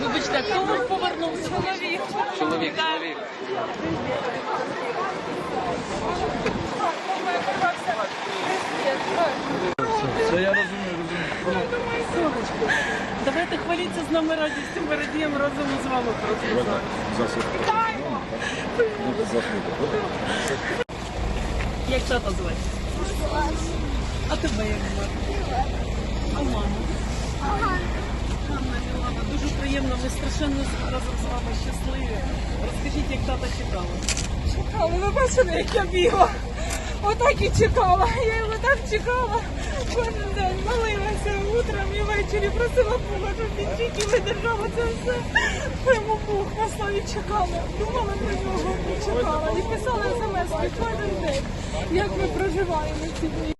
Вибачте, хто повернувся? Чоловік. Чоловік, чоловік. Привіт розумію. Давайте хваліться з нами радістю, ми радіємо разом з вами просто. Як тата звати? А тебе як звати? А маму? Ганна Мілана, дуже приємно, ми страшенно разом з вами щасливі. Розкажіть, як тата чекала. Чекала, ви бачили, як я бігла. Отак і чекала. Я його так чекала. Кожен день молилася і просила Бога, він тільки видержала це все. Йому Бог послав і чекала. Думала про нього чекала. І писала смс кожен день, як ми проживаємо ці дні.